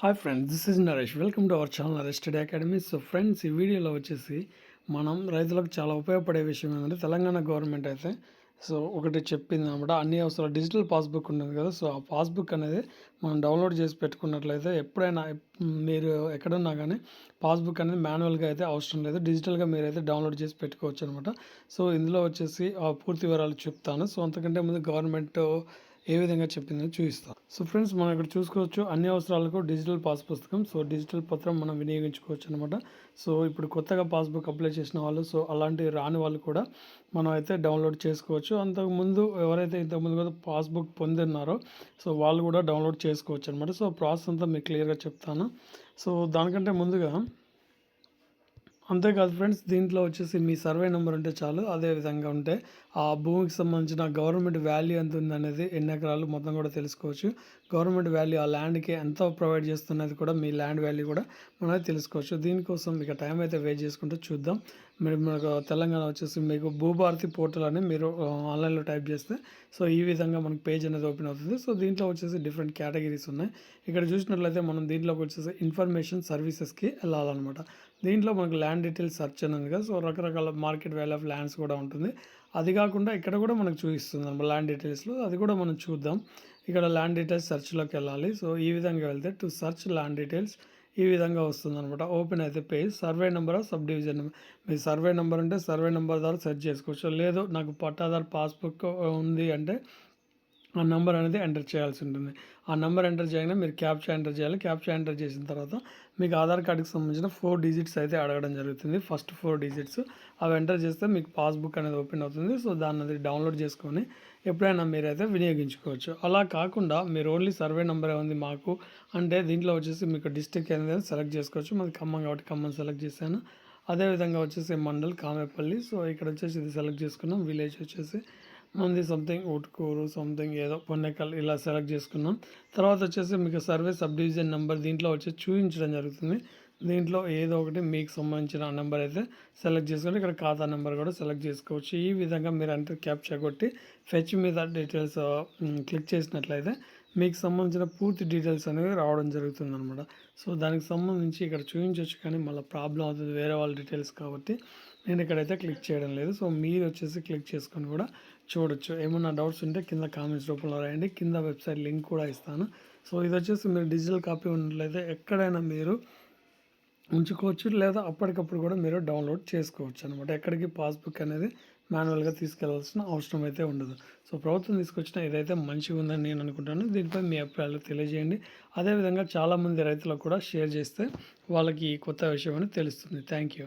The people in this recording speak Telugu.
Hi friends this is Naresh welcome to our channel Naresh study academy so friends ఈ వీడియోలో వచ్చేసి మనం రైతులకు చాలా ఉపయోగపడే విషయం ఏంటంటే తెలంగాణ గవర్నమెంట్ అయితే సో ఒకటి చెప్పింది అనమాట అన్ని అవసరాలు డిజిటల్ పాస్బుక్ ఉంటుంది కదా సో ఆ పాస్బుక్ అనేది మనం డౌన్లోడ్ చేసి పెట్టుకున్నట్లయితే ఎప్పుడైనా మీరు ఎక్కడున్నా కానీ పాస్బుక్ అనేది మాన్యువల్గా అయితే అవసరం లేదు. డిజిటల్గా మీరైతే డౌన్లోడ్ చేసి పెట్టుకోవచ్చు అనమాట సో ఇందులో వచ్చేసి ఆ పూర్తి వివరాలు చెప్తాను. సో అంతకంటే ముందు గవర్నమెంట్ ఏ విధంగా చెప్పిందో చూపిస్తాం. సో ఫ్రెండ్స్ మనం ఇక్కడ చూసుకోవచ్చు అన్ని అవసరాలకు డిజిటల్ పాస్ పుస్తకం. సో డిజిటల్ పత్రం మనం వినియోగించుకోవచ్చు అనమాట సో ఇప్పుడు కొత్తగా పాస్బుక్ అప్లై చేసిన వాళ్ళు సో అలాంటి రాని వాళ్ళు కూడా మనం అయితే డౌన్లోడ్ చేసుకోవచ్చు. అంతకుముందు ఎవరైతే ఇంతకుముందు కూడా పాస్బుక్ పొందిన్నారో సో వాళ్ళు కూడా డౌన్లోడ్ చేసుకోవచ్చు అనమాట సో ప్రాసెస్ అంతా మీకు క్లియర్గా చెప్తాను. సో దానికంటే ముందుగా అంతేకాదు ఫ్రెండ్స్ దీంట్లో వచ్చేసి మీ సర్వే నెంబర్ ఉంటే చాలు అదే విధంగా ఉంటే ఆ భూమికి సంబంధించిన గవర్నమెంట్ వాల్యూ ఎంత ఉంది అనేది ఎన్ని ఎకరాలు మొత్తం కూడా తెలుసుకోవచ్చు. గవర్నమెంట్ వాల్యూ ఆ ల్యాండ్కి ఎంత ప్రొవైడ్ చేస్తున్నది కూడా మీ ల్యాండ్ వాల్యూ కూడా మనం తెలుసుకోవచ్చు. దీనికోసం ఇక టైం అయితే వెయిట్ చేసుకుంటూ చూద్దాం. మీరు మనకు తెలంగాణ వచ్చేసి మీకు భూభారతి పోర్టల్ అని మీరు ఆన్లైన్లో టైప్ చేస్తే సో ఈ విధంగా మనకు పేజ్ అనేది ఓపెన్ అవుతుంది. సో దీంట్లో వచ్చేసి డిఫరెంట్ కేటగిరీస్ ఉన్నాయి. ఇక్కడ చూసినట్లయితే మనం దీంట్లోకి వచ్చేసి ఇన్ఫర్మేషన్ సర్వీసెస్కి వెళ్ళాలన్నమాట. దీంట్లో మనకు ల్యాండ్ డీటెయిల్స్ సర్చ్ అని ఉంది కదా సో రకరకాల మార్కెట్ వాల్యూ ఆఫ్ ల్యాండ్స్ కూడా ఉంటుంది. అది కాకుండా ఇక్కడ కూడా మనకు చూపిస్తుంది అనమాట ల్యాండ్ డీటెయిల్స్లో అది కూడా మనం చూద్దాం. ఇక్కడ ల్యాండ్ డీటెయిల్స్ సర్చ్లోకి వెళ్ళాలి. సో ఈ విధంగా వెళ్తే టు సర్చ్ ల్యాండ్ డీటెయిల్స్ ఈ విధంగా వస్తుంది అనమాట. ఓపెన్ అయితే page survey number subdivision number మీ సర్వే నెంబర్ అంటే సర్వే నెంబర్ ద్వారా సెర్చ్ చేసుకోవచ్చు. లేదు నాకు పట్టాదారు పాస్బుక్ ఉంది అంటే ఆ నెంబర్ అనేది ఎంటర్ చేయాల్సి ఉంటుంది. ఆ నెంబర్ ఎంటర్ చేయగానే మీరు క్యాప్చా ఎంటర్ చేయాలి. క్యాప్చా ఎంటర్ చేసిన తర్వాత మీకు ఆధార్ కార్డుకి సంబంధించిన ఫోర్ డిజిట్స్ అయితే అడగడం జరుగుతుంది. ఫస్ట్ ఫోర్ డిజిట్స్ అవి ఎంటర్ చేస్తే మీకు పాస్బుక్ అనేది ఓపెన్ అవుతుంది. సో దాన్ని అది డౌన్లోడ్ చేసుకొని ఎప్పుడైనా మీరైతే వినియోగించుకోవచ్చు. అలా కాకుండా మీరు ఓన్లీ సర్వే నెంబర్ ఉంది మాకు అంటే దీంట్లో వచ్చేసి మీకు డిస్టిక్ అనేది సెలెక్ట్ చేసుకోవచ్చు. మాది ఖమ్మం కాబట్టి ఖమ్మం సెలెక్ట్ చేశాను. అదేవిధంగా వచ్చేసి మండల్ కామేపల్లి. సో ఇక్కడ వచ్చేసి ఇది సెలెక్ట్ చేసుకున్నాం. విలేజ్ వచ్చేసి మంది సంథింగ్ ఉట్కూరు సంథింగ్ ఏదో పొన్నెకల్ ఇలా సెలెక్ట్ చేసుకున్నాం. తర్వాత వచ్చేసి మీకు సర్వే సబ్ డివిజన్ నెంబర్ దీంట్లో వచ్చి చూపించడం జరుగుతుంది. దీంట్లో ఏదో ఒకటి మీకు సంబంధించిన నెంబర్ అయితే సెలెక్ట్ చేసుకొని ఇక్కడ ఖాతా నెంబర్ కూడా సెలెక్ట్ చేసుకోవచ్చు. ఈ విధంగా మీరు అంటే క్యాప్చర్ కొట్టి ఫెచ్ మీద డీటెయిల్స్ క్లిక్ చేసినట్లయితే మీకు సంబంధించిన పూర్తి డీటెయిల్స్ అనేవి రావడం జరుగుతుంది అనమాట సో దానికి సంబంధించి ఇక్కడ చూపించవచ్చు కానీ మళ్ళీ ప్రాబ్లం అవుతుంది. వేరే వాళ్ళ డీటెయిల్స్ కాబట్టి నేను ఇక్కడైతే క్లిక్ చేయడం లేదు. సో మీరు వచ్చేసి క్లిక్ చేసుకొని కూడా చూడొచ్చు. ఏమన్నా డౌట్స్ ఉంటే కింద కామెంట్స్ రూపంలో రాయండి. కింద వెబ్సైట్ లింక్ కూడా ఇస్తాను. సో ఇది వచ్చేసి మీరు డిజిటల్ కాపీ ఉన్నట్లయితే ఎక్కడైనా మీరు ఉంచుకోవచ్చు. లేదా అప్పటికప్పుడు కూడా మీరు డౌన్లోడ్ చేసుకోవచ్చు అనమాట ఎక్కడికి పాస్బుక్ అనేది మాన్యువల్గా తీసుకెళ్ళాల్సిన అవసరం అయితే ఉండదు. సో ప్రభుత్వం తీసుకొచ్చిన ఇదైతే మంచిగా ఉందని నేను అనుకుంటాను. దీనిపై మీ అభిప్రాయాలు తెలియజేయండి. అదేవిధంగా చాలామంది రైతులకు కూడా షేర్ చేస్తే వాళ్ళకి కొత్త విషయం అని తెలుస్తుంది. Thank you